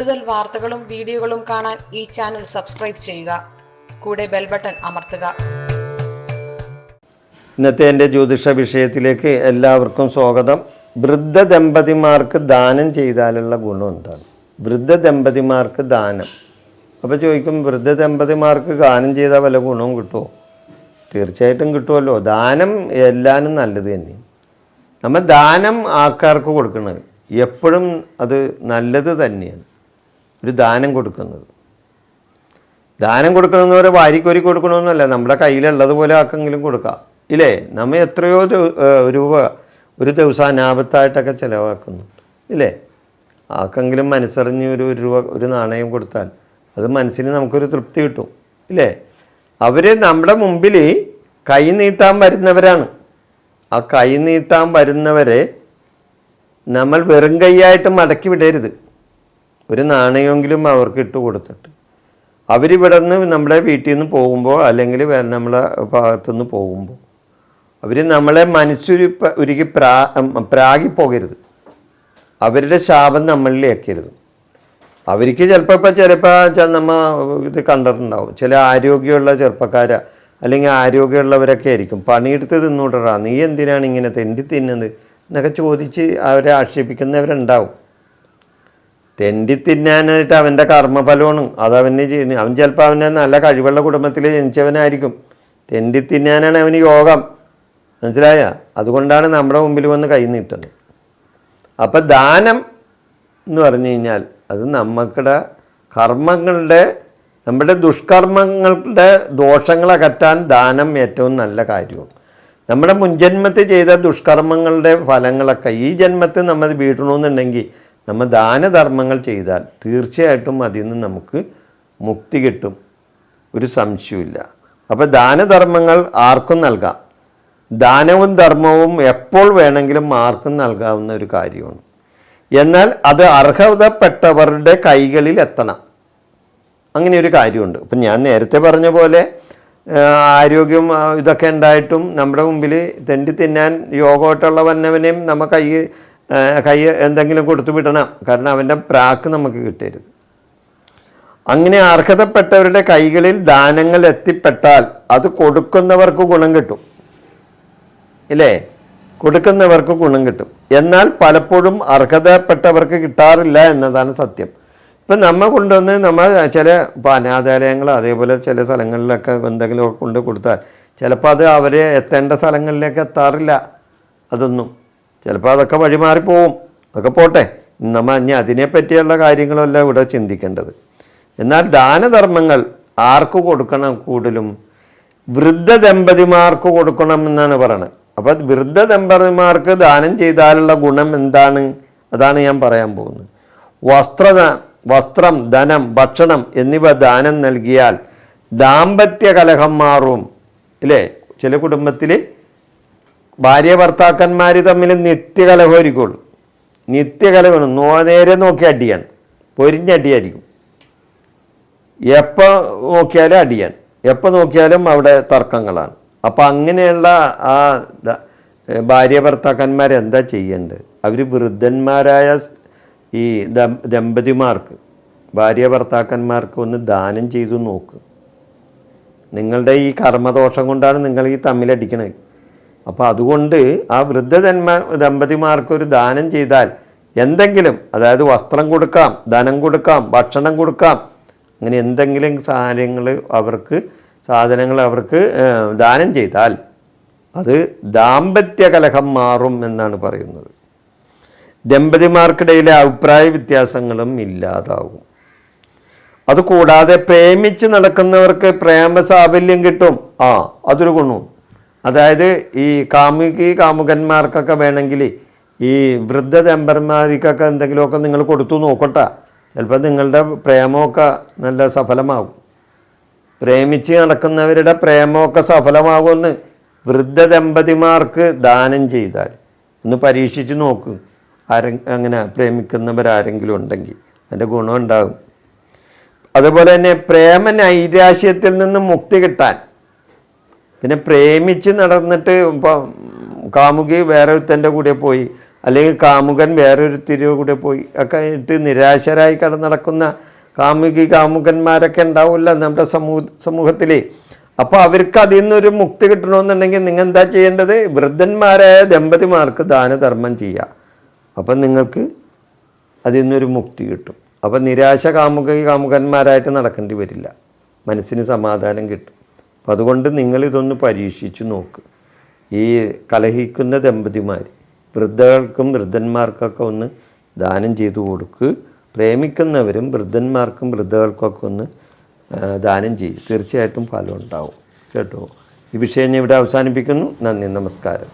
കൂടുതൽ വാർത്തകളും വീഡിയോകളും കാണാൻ ഈ ചാനൽ സബ്സ്ക്രൈബ് ചെയ്യുക. കൂടെ ബെൽ ബട്ടൺ അമർത്തുക. ഇന്നത്തെ എന്റെ ജ്യോതിഷ വിഷയത്തിലേക്ക് എല്ലാവർക്കും സ്വാഗതം. വൃദ്ധ ദമ്പതിമാർക്ക് ദാനം ചെയ്താലുള്ള ഗുണം എന്താണ്? വൃദ്ധ ദമ്പതിമാർക്ക് ദാനം. അപ്പോൾ ചോദിക്കും വൃദ്ധ ദമ്പതിമാർക്ക് ദാനം ചെയ്താൽ വല്ല ഗുണവും കിട്ടുമോ തീർച്ചയായിട്ടും കിട്ടുമല്ലോ ദാനം എല്ലാനും നല്ലത് തന്നെ. നമ്മൾ ദാനം ആൾക്കാർക്ക് കൊടുക്കുന്നത് എപ്പോഴും അത് നല്ലത് തന്നെയാണ്. ഒരു ദാനം കൊടുക്കുന്നത്. ദാനം കൊടുക്കണമെന്ന് പറയുമ്പോൾ വാരിക്കോരി കൊടുക്കണമെന്നല്ല നമ്മുടെ കയ്യിലുള്ളതുപോലെ ആക്കെങ്കിലും കൊടുക്കാം. ഇല്ലേ? നമ്മൾ എത്രയോ രൂപ ഒരു ദിവസം അനാപത്തായിട്ടൊക്കെ ചിലവാക്കുന്നുണ്ട് ഇല്ലേ? ആർക്കെങ്കിലും മനസ്സറിഞ്ഞ് ഒരു ഒരു രൂപ ഒരു നാണയം കൊടുത്താൽ അത് മനസ്സിന് നമുക്കൊരു തൃപ്തി കിട്ടും. ഇല്ലേ? അവർ നമ്മുടെ മുമ്പിൽ കൈ നീട്ടാൻ വരുന്നവരാണ്. ആ കൈ നീട്ടാൻ വരുന്നവരെ നമ്മൾ വെറും കൈയായിട്ട് മടക്കി വിടരുത്. ഒരു നാണയമെങ്കിലും അവർക്ക് ഇട്ട് കൊടുത്തിട്ട്. അവരിവിടെ നിന്ന് നമ്മുടെ വീട്ടിൽ നിന്ന് പോകുമ്പോൾ അല്ലെങ്കിൽ നമ്മളെ ഭാഗത്തുനിന്ന് പോകുമ്പോൾ അവർ നമ്മളെ മനസ്സൊരു ഒരുക്കി പ്രാ പ്രാഗിപ്പോകരുത്. അവരുടെ ശാപം നമ്മളിലേക്കരുത് അവർക്ക് ചിലപ്പോൾ ഇപ്പോൾ ചിലപ്പോൾ നമ്മൾ ഇത് കണ്ടിട്ടുണ്ടാവും. ചില ആരോഗ്യമുള്ള ചെറുപ്പക്കാര അല്ലെങ്കിൽ ആരോഗ്യമുള്ളവരൊക്കെ ആയിരിക്കും. പണിയെടുത്ത് തിന്നൂടറാ നീ എന്തിനാണ് ഇങ്ങനെ തെണ്ടി തിന്നുന്നത്? എന്നൊക്കെ ചോദിച്ച് അവരെ ആക്ഷേപിക്കുന്നവരുണ്ടാവും. തെണ്ടി തിന്നാനായിട്ട് അവന്റെ കർമ്മഫലമാണ്. അത് അവന് ചെയ്യുന്നത് അവൻ ചിലപ്പോൾ അവനെ നല്ല കഴിവുള്ള കുടുംബത്തിൽ ജനിച്ചവനായിരിക്കും. തെണ്ടി തിന്നാനാണ് അവന് യോഗം. മനസ്സിലായ? അതുകൊണ്ടാണ് നമ്മുടെ മുമ്പിൽ വന്ന് കൈ നീട്ടുന്നത്. അപ്പം ദാനം എന്ന് പറഞ്ഞു കഴിഞ്ഞാൽ അത് നമുക്കുടെ കർമ്മങ്ങളുടെ നമ്മുടെ ദുഷ്കർമ്മങ്ങളുടെ ദോഷങ്ങൾ അകറ്റാൻ ദാനം ഏറ്റവും നല്ല കാര്യമാണ് നമ്മുടെ മുൻജന്മത്തിൽ ചെയ്ത ദുഷ്കർമ്മങ്ങളുടെ ഫലങ്ങളൊക്കെ ഈ ജന്മത്തിൽ നമ്മൾ വീട്ടണമെന്നുണ്ടെങ്കിൽ നമ്മൾ ദാനധർമ്മങ്ങൾ ചെയ്താൽ തീർച്ചയായിട്ടും അതിൽ നിന്ന് നമുക്ക് മുക്തി കിട്ടും. ഒരു സംശയമില്ല അപ്പോൾ ദാനധർമ്മങ്ങൾ ആർക്കും നൽകാം. ദാനവും ധർമ്മവും എപ്പോൾ വേണമെങ്കിലും ആർക്കും നൽകാവുന്ന ഒരു കാര്യമാണ്. എന്നാൽ അത് അർഹതപ്പെട്ടവരുടെ കൈകളിൽ എത്തണം. അങ്ങനെ ഒരു കാര്യമുണ്ട്. ഇപ്പം ഞാൻ നേരത്തെ പറഞ്ഞ പോലെ ആരോഗ്യം ഇതൊക്കെ ഉണ്ടായിട്ടും നമ്മുടെ മുമ്പിൽ തെണ്ടി തിന്നാൻ യോഗമായിട്ടുള്ള വന്നവനെയും നമ്മ കൈ കൈ എന്തെങ്കിലും കൊടുത്തു വിടണം. കാരണം അവന്റെ പ്രാക്ക് നമുക്ക് കിട്ടരുത്. അങ്ങനെ അർഹതപ്പെട്ടവരുടെ കൈകളിൽ ദാനങ്ങൾ എത്തിപ്പെട്ടാൽ അത് കൊടുക്കുന്നവർക്ക് ഗുണം കിട്ടും. ഇല്ലേ? കൊടുക്കുന്നവർക്ക് ഗുണം കിട്ടും. എന്നാൽ പലപ്പോഴും അർഹതപ്പെട്ടവർക്ക് കിട്ടാറില്ല എന്നതാണ് സത്യം. ഇപ്പം നമ്മൾ കൊണ്ടുവന്ന് നമ്മൾ ചില ഇപ്പോൾ അനാഥാലയങ്ങൾ അതേപോലെ ചില സ്ഥലങ്ങളിലൊക്കെ എന്തെങ്കിലുമൊക്കെ കൊണ്ട് കൊടുത്താൽ ചിലപ്പോൾ അത് അവരെ എത്തേണ്ട സ്ഥലങ്ങളിലേക്ക് എത്താറില്ല. അതൊന്നും. ചിലപ്പോൾ അതൊക്കെ വഴിമാറിപ്പോവും അതൊക്കെ പോട്ടെ. നമ്മൾ ഇനി അതിനെപ്പറ്റിയുള്ള കാര്യങ്ങളല്ല ഇവിടെ ചിന്തിക്കേണ്ടത്. എന്നാൽ ദാനധർമ്മങ്ങൾ ആർക്ക് കൊടുക്കണം കൂടുതലും വൃദ്ധ ദമ്പതിമാർക്ക് കൊടുക്കണം എന്നാണ് പറയുന്നത് അപ്പോൾ വൃദ്ധ ദമ്പതിമാർക്ക് ദാനം ചെയ്താലുള്ള ഗുണം എന്താണ്? അതാണ് ഞാൻ പറയാൻ പോകുന്നത്. വസ്ത്ര വസ്ത്രം ധനം ഭക്ഷണം എന്നിവ ദാനം നൽകിയാൽ ദാമ്പത്യ കലഹം മാറും. ഇല്ലേ? ചില കുടുംബത്തിൽ ഭാര്യ ഭർത്താക്കന്മാർ തമ്മിൽ നിത്യകലഹമായിരിക്കുള്ളൂ. നിത്യകലഹമാണ്. നോ നേരെ നോക്കി അടിയാണ്. പൊരിഞ്ഞടിയായിരിക്കും. എപ്പോൾ നോക്കിയാലും അടിയാൻ എപ്പോൾ നോക്കിയാലും അവിടെ തർക്കങ്ങളാണ്. അപ്പോൾ അങ്ങനെയുള്ള ആ ഭാര്യ ഭർത്താക്കന്മാർ എന്താ ചെയ്യേണ്ടത്? അവർ വൃദ്ധന്മാരായ ഈ ദമ്പതിമാർക്ക് ഭാര്യ ഭർത്താക്കന്മാർക്ക് ഒന്ന് ദാനം ചെയ്തു നോക്ക്. നിങ്ങളുടെ ഈ കർമ്മദോഷം കൊണ്ടാണ് നിങ്ങൾ ഈ തമ്മിലടിക്കണത്. അപ്പോൾ അതുകൊണ്ട് ആ വൃദ്ധ ദന്മ ദമ്പതിമാർക്കൊരു ദാനം ചെയ്താൽ എന്തെങ്കിലും അതായത് വസ്ത്രം കൊടുക്കാം ധനം കൊടുക്കാം ഭക്ഷണം കൊടുക്കാം അങ്ങനെ എന്തെങ്കിലും സാധനങ്ങൾ അവർക്ക് സാധനങ്ങൾ അവർക്ക് ദാനം ചെയ്താൽ അത് ദാമ്പത്യ കലഹം മാറും എന്നാണ് പറയുന്നത്. ദമ്പതിമാർക്കിടയിലെ അഭിപ്രായ വ്യത്യാസങ്ങളും ഇല്ലാതാകും. അതുകൂടാതെ പ്രേമിച്ച് നടക്കുന്നവർക്ക് പ്രേമസാഫല്യം കിട്ടും. ആ അതൊരു ഗുണവും. അതായത് ഈ കാമുകി കാമുകന്മാർക്കൊക്കെ വേണമെങ്കിൽ ഈ വൃദ്ധ ദമ്പന്മാർക്കൊക്കെ എന്തെങ്കിലുമൊക്കെ നിങ്ങൾ കൊടുത്തു നോക്കട്ടെ. ചിലപ്പോൾ നിങ്ങളുടെ പ്രേമമൊക്കെ നല്ല സഫലമാകും. പ്രേമിച്ച് നടക്കുന്നവരുടെ പ്രേമമൊക്കെ സഫലമാകുമെന്ന് വൃദ്ധ ദമ്പതിമാർക്ക് ദാനം ചെയ്താൽ. ഒന്ന് പരീക്ഷിച്ച് നോക്ക്. ആരെ അങ്ങനെ പ്രേമിക്കുന്നവരാരെങ്കിലും ഉണ്ടെങ്കിൽ അതിന്റെ ഗുണം ഉണ്ടാകും. അതുപോലെ തന്നെ പ്രേമ നൈരാശ്യത്തിൽ നിന്ന് മുക്തി കിട്ടാൻ. പിന്നെ പ്രേമിച്ച് നടന്നിട്ട് ഇപ്പം കാമുകി വേറെ ഒരുത്തന്റെ കൂടെ പോയി അല്ലെങ്കിൽ കാമുകൻ വേറൊരുത്തിരിയുടെ കൂടെ പോയി ഒക്കെ ആയിട്ട് നിരാശരായി കടന്നടക്കുന്ന കാമുകി കാമുകന്മാരൊക്കെ ഉണ്ടാവില്ല നമ്മുടെ സമൂഹ സമൂഹത്തിൽ അപ്പോൾ അവർക്ക് അതിൽ നിന്നൊരു മുക്തി കിട്ടണമെന്നുണ്ടെങ്കിൽ നിങ്ങൾ എന്താ ചെയ്യേണ്ടത്? വൃദ്ധന്മാരായ ദമ്പതിമാർക്ക് ദാനധർമ്മം ചെയ്യുക. അപ്പം നിങ്ങൾക്ക് അതിൽ നിന്നൊരു മുക്തി കിട്ടും. അപ്പം നിരാശ കാമുക കാമുകന്മാരായിട്ട് നടക്കേണ്ടി വരില്ല. മനസ്സിന് സമാധാനം കിട്ടും. അപ്പം അതുകൊണ്ട് നിങ്ങളിതൊന്ന് പരീക്ഷിച്ച് നോക്ക്. ഈ കലഹിക്കുന്ന ദമ്പതിമാർ വൃദ്ധകൾക്കും വൃദ്ധന്മാർക്കൊക്കെ ഒന്ന് ദാനം ചെയ്തു കൊടുക്ക്. പ്രേമിക്കുന്നവരും വൃദ്ധന്മാർക്കും വൃദ്ധകൾക്കൊക്കെ ഒന്ന് ദാനം ചെയ്യും. തീർച്ചയായിട്ടും ഫലം ഉണ്ടാവും. കേട്ടോ? ഈ വിഷയം ഞാൻ ഇവിടെ അവസാനിപ്പിക്കുന്നു. നന്ദി നമസ്കാരം.